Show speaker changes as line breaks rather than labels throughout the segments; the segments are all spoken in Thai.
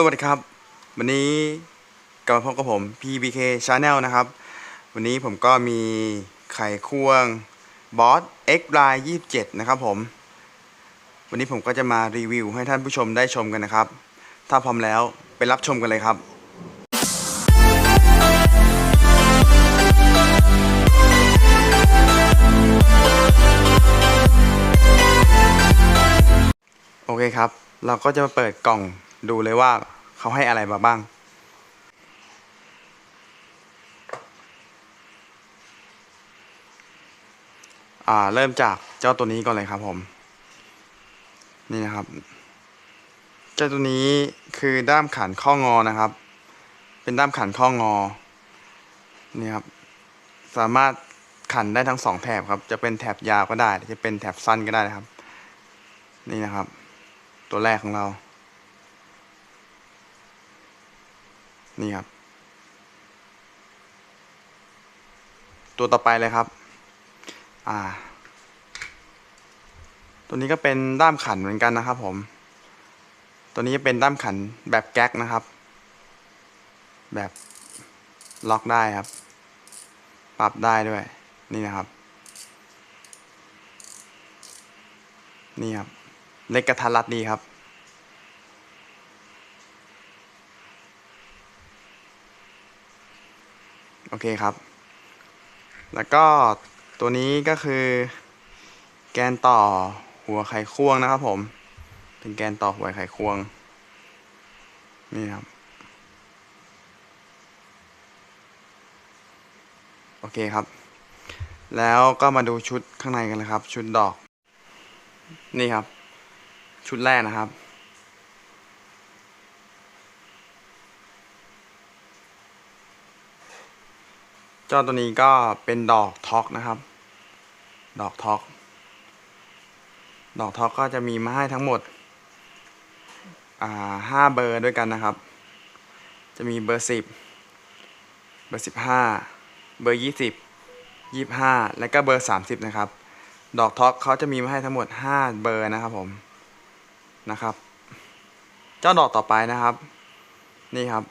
สวัสดีครับ วันนี้กลับมาพบกับผม PBK Channel นะครับ วันนี้ผมก็มีไข่ควงบอส X Line 27 นะครับผม วันนี้ผมก็จะมารีวิวให้ท่านผู้ชมได้ชมกันนะครับ ถ้าพร้อมแล้วไปรับชมกันเลยครับโอเคครับ เราก็จะมาเปิดกล่อง ดูเลยว่าเขาให้อะไรมาบ้าง อ่า เริ่มจากเจ้าตัวนี้ก่อนเลยครับผม นี่นะครับ เจ้าตัวนี้คือด้ามขันข้องอนะครับ เป็นด้ามขันข้องอ นี่ครับ สามารถขันได้ทั้งสองแถบครับ จะเป็นแถบยาวก็ได้ จะเป็นแถบสั้นก็ได้นะครับ นี่นะครับ ตัวแรกของเรา นี่ครับ ตัวต่อไปเลยครับ อ่า ตัวนี้ก็เป็นด้ามขันเหมือนกันนะครับ ผม ตัวนี้จะเป็นด้ามขันแบบแก๊กนะครับ แบบล็อกได้ครับ ปรับได้ด้วย นี่นะครับ นี่ครับ เล็กกระทัดรัดดีครับ โอเคครับ แล้วก็ตัวนี้ก็คือ แกนต่อหัวไขควงนะครับผม เป็นแกนต่อหัวไขควง นี่ครับ โอเคครับ แล้วก็มาดูชุดข้างในกันเลยครับ ชุดดอก นี่ครับ ชุดแรกนะครับ เจ้าตัวนี้ก็เป็นดอกท็อกนะครับ ดอกท็อก ดอกท็อกก็จะมีมาให้ทั้งหมดอ่าห้าเบอร์ด้วยกันนะครับ จะมีเบอร์สิบเบอร์สิบห้าเบอร์ยี่สิบยี่ห้าและก็เบอร์สามสิบนะครับ ดอกท็อกเขาจะมีมาให้ทั้งหมดห้าเบอร์นะครับผมนะครับ เจ้าดอกต่อไปนะครับ นี่ครับ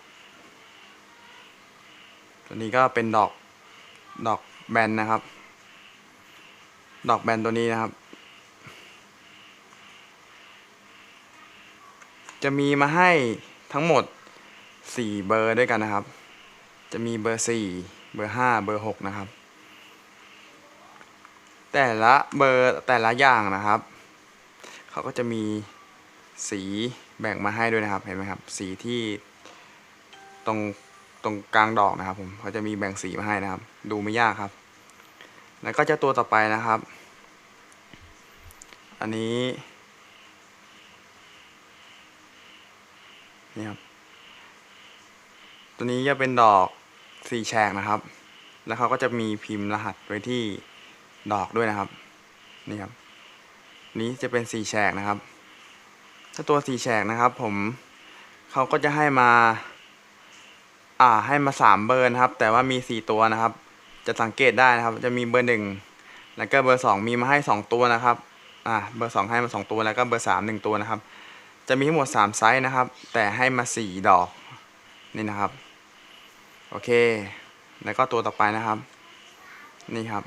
ตัวนี้ก็เป็นดอก ดอกแบนนะครับ ดอกแบนตัวนี้นะครับ จะมีมาให้ทั้งหมดสี่เบอร์ด้วยกันนะครับ จะมีเบอร์สี่เบอร์ห้าเบอร์หกนะครับ แต่ละเบอร์แต่ละอย่างนะครับ เขาก็จะมีสีแบ่งมาให้ด้วยนะครับ เห็นไหมครับ สีที่ตรง ตรงกลางดอกนะครับ ผมเขาจะมีแบ่งสีมาให้นะครับ ดูไม่ยากครับ แล้วก็จะตัวต่อไปนะครับ อันนี้นี่ครับตัวนี้จะเป็นดอกสีแฉกนะครับ แล้วเขาก็จะมีพิมพ์รหัสไว้ที่ดอกด้วยนะครับ นี่ครับ นี้จะเป็นสีแฉกนะครับ ถ้าตัวสีแฉกนะครับ ผมเขาก็จะให้มา อ่าให้มาสามเบอร์นะครับ แต่ว่ามีสี่ตัวนะครับ จะสังเกตได้นะครับ จะมีเบอร์หนึ่งแล้วก็เบอร์สองมีมาให้สองตัวนะครับอ่าเบอร์สองให้มาสองตัวแล้วก็เบอร์สามหนึ่งตัวนะครับ จะมีทั้งหมดสามไซส์นะครับ แต่ให้มาสี่ดอกนี่นะครับโอเค แล้วก็ตัวต่อไปนะครับ นี่ครับ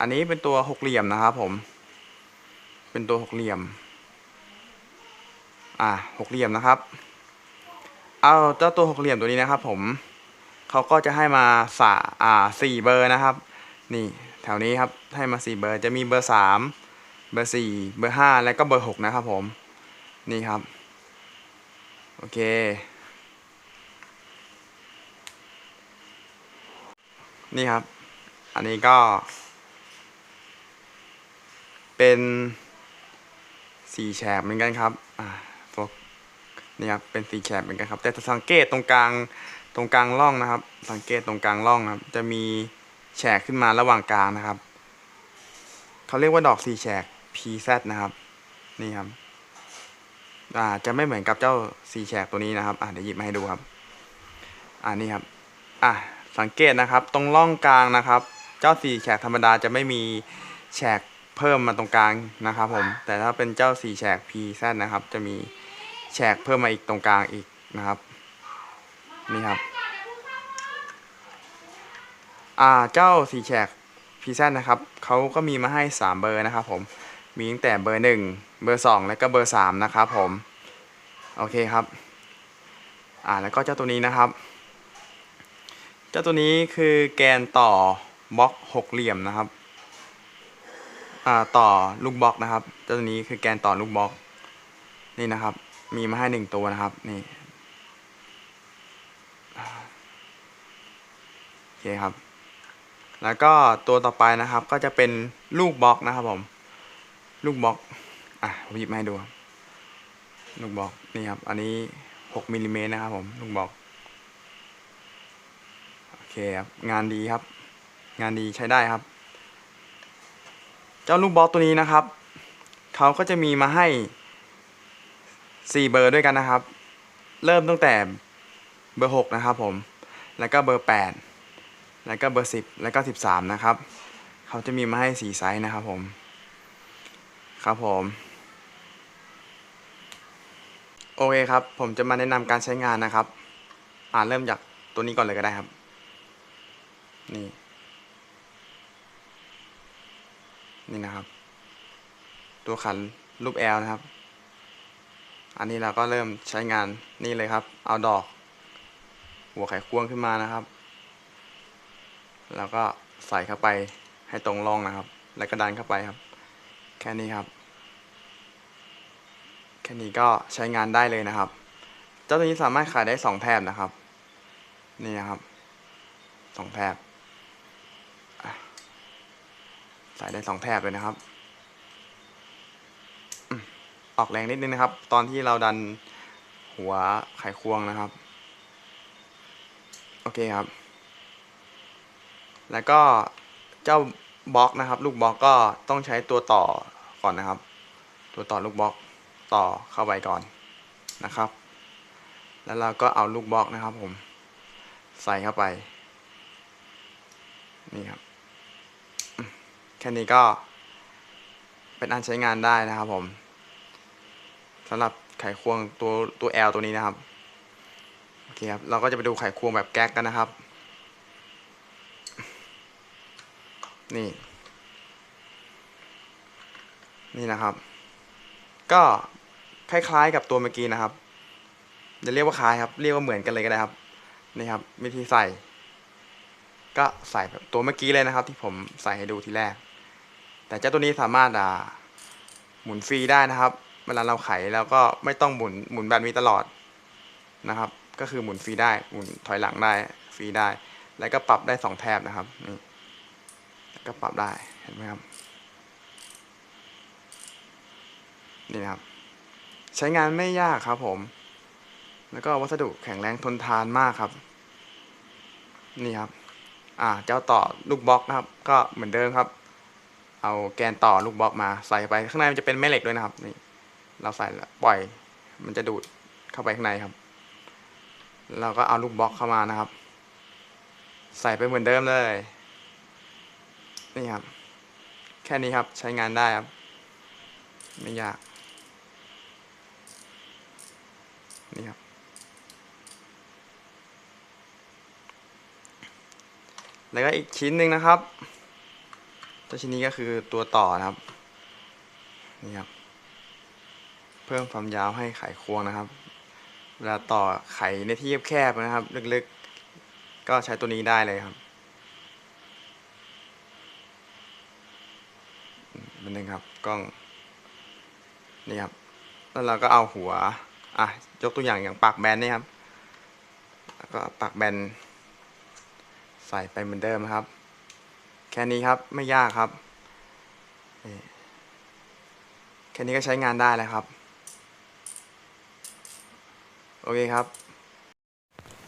อันนี้เป็นตัวหกเหลี่ยมนะครับผม เป็นตัวหกเหลี่ยม อ่าหกเหลี่ยมนะครับ เอาเจ้าตัวหกเหลี่ยมตัวนี้นะครับ ผมเขาก็จะให้มาสาอ่าสี่เบอร์นะครับ นี่แถวนี้ครับให้มาสี่เบอร์จะมีเบอร์สามเบอร์สี่เบอร์ห้าแล้วก็เบอร์หกนะครับ ผมนี่ครับโอเคนี่ครับ อันนี้ก็ เป็นสีแฉกเหมือนกันครับ อ่าโฟก นี่ครับเป็นสีแฉกเหมือนกันครับ แต่สังเกตตรงกลางตรงกลางร่องนะครับ สังเกตตรงกลางร่องนะครับ จะมีแฉกขึ้นมาระหว่างกลางนะครับเขาเรียกว่าดอกสีแฉก PZ นะครับนี่ครับอ่าจะไม่เหมือนกับเจ้าสีแฉกตัวนี้นะครับ อ่าเดี๋ยวหยิบมาให้ดูครับ อ่านี่ครับ อะสังเกตนะครับ ตรงร่องกลางนะครับ เจ้าสีแฉกธรรมดาจะไม่มีแฉกเพิ่มมาตรงกลางนะครับ ผม แต่ถ้าเป็นเจ้าสีแฉก PZ นะครับ จะมี แฉกเพิ่มมาอีกตรงกลางอีกนะครับ นี่ครับ อ่าเจ้าสีแฉกพีซนะครับเขาก็มีมาให้ 3 เบอร์นะครับผมมีตั้งแต่เบอร์ 1 เบอร์ 2 และก็เบอร์ 3 นะครับผมโอเคครับอ่าแล้วก็เจ้าตัวนี้นะครับ เจ้าตัวนี้คือแกนต่อบล็อกหกเหลี่ยมนะครับอ่าต่อลูกบล็อกนะครับ เจ้าตัวนี้คือแกนต่อลูกบล็อกนี่นะครับ มีมาให้หนึ่งตัวนะครับ นี่โอเคครับ แล้วก็ตัวต่อไปนะครับ ก็จะเป็นลูกบล็อกนะครับผม ลูกบล็อก อะผมหยิบมาให้ดู ลูกบล็อกนี่ครับ อันนี้หกมิลลิเมตรนะครับ ผมลูกบล็อกโอเคครับงานดีครับ งานดีใช้ได้ครับ เจ้าลูกบล็อกตัวนี้นะครับเขาก็จะมีมาให้ 4เบอร์ด้วยกันนะครับ เริ่มตั้งแต่เบอร์6นะครับผม แล้วก็เบอร์8แล้วก็เบอร์10แล้วก็13นะครับ เขาจะมีมาให้4ไซส์นะครับผม ครับผม โอเคครับ ผมจะมาแนะนำการใช้งานนะครับ อ่าเริ่มจากตัวนี้ก่อนเลยก็ได้ครับ นี่ นี่นะครับ ตัวขันรูปแอลนะครับ อันนี้เราก็เริ่มใช้งานนี่เลยครับ เอาดอก หัวไขควงขึ้นมานะครับ แล้วก็ใส่เข้าไปให้ตรงร่องนะครับ แล้วก็ดันเข้าไปครับ แค่นี้ครับ แค่นี้ก็ใช้งานได้เลยนะครับ เจ้าตัวนี้สามารถขายได้สองแถบนะครับ นี่นะครับสองแถบใส่ได้สองแถบเลยนะครับ ออกแรงนิดนึงนะครับ ตอนที่เราดันหัวไขควงนะครับ โอเคครับ แล้วก็เจ้าบล็อกนะครับ ลูกบล็อกก็ต้องใช้ตัวต่อก่อนนะครับ ตัวต่อลูกบล็อกต่อเข้าไปก่อนนะครับ แล้วเราก็เอาลูกบล็อกนะครับ ผม ใส่เข้าไป นี่ครับ แค่นี้ก็เป็นอันใช้งานได้นะครับผม สำหรับไขควงตัวตัว L ตัวนี้นะครับโอเคครับเราก็จะไปดูไขควงแบบแก๊กกันนะครับ นี่ นี่นะครับ ก็คล้ายๆกับตัวเมื่อกี้นะครับจะเรียกว่าคล้ายครับ เรียกว่าเหมือนกันเลยก็ได้ครับ นี่ครับ วิธีใส่ ก็ใส่แบบตัวเมื่อกี้เลยนะครับ ที่ผมใส่ให้ดูทีแรก แต่เจ้าตัวนี้สามารถอ่าหมุนฟรีได้นะครับ เวลาเราไขแล้วก็ไม่ต้องหมุนหมุนแบบนี้ตลอดนะครับ ก็คือหมุนฟรีได้หมุนถอยหลังได้ฟรีได้ แล้วก็ปรับได้สองแถบนะครับนี่ก็ปรับได้เห็นไหมครับนี่นะครับ ใช้งานไม่ยากครับผม แล้วก็วัสดุแข็งแรงทนทานมากครับ นี่ครับ อ่าเจ้าต่อลูกบล็อกนะครับ ก็เหมือนเดิมครับ เอาแกนต่อลูกบล็อกมาใส่ไปข้างในมันจะเป็นแม่เหล็กด้วยนะครับนี่ เราใส่ปล่อย มันจะดูดเข้าไปข้างในครับ เราก็เอาลูกบล็อกเข้ามานะครับ ใส่ไปเหมือนเดิมเลย นี่ครับ แค่นี้ครับใช้งานได้ครับ ไม่ยาก นี่ครับ แล้วก็อีกชิ้นหนึ่งนะครับตัวชิ้นนี้ก็คือตัวต่อนะครับ นี่ครับ พิ่มความยาวให้ไขควงนะครับ เวลาต่อไขในที่แคบๆนะครับ ลึกๆ ก็ใช้ตัวนี้ได้เลยครับมเป็นหนึ่งครับกล้องนี่ครับ แล้วเราก็เอาหัวอะยกตัวอย่างอย่างปากแบนนี่ครับแล้วก็ปากแบนใส่ไปเหมือนเดิมครับ แค่นี้ครับไม่ยากครับแค่นี้ก็ใช้งานได้แล้วครับ เคครับ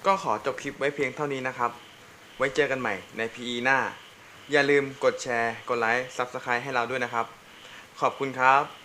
ก็ขอจบคลิปไว้เพียงเท่านี้นะครับ ไว้เจอกันใหม่ใน PE หน้า อย่าลืมกดแชร์ กดไลค์ Subscribe ให้เราด้วยนะครับ ขอบคุณครับ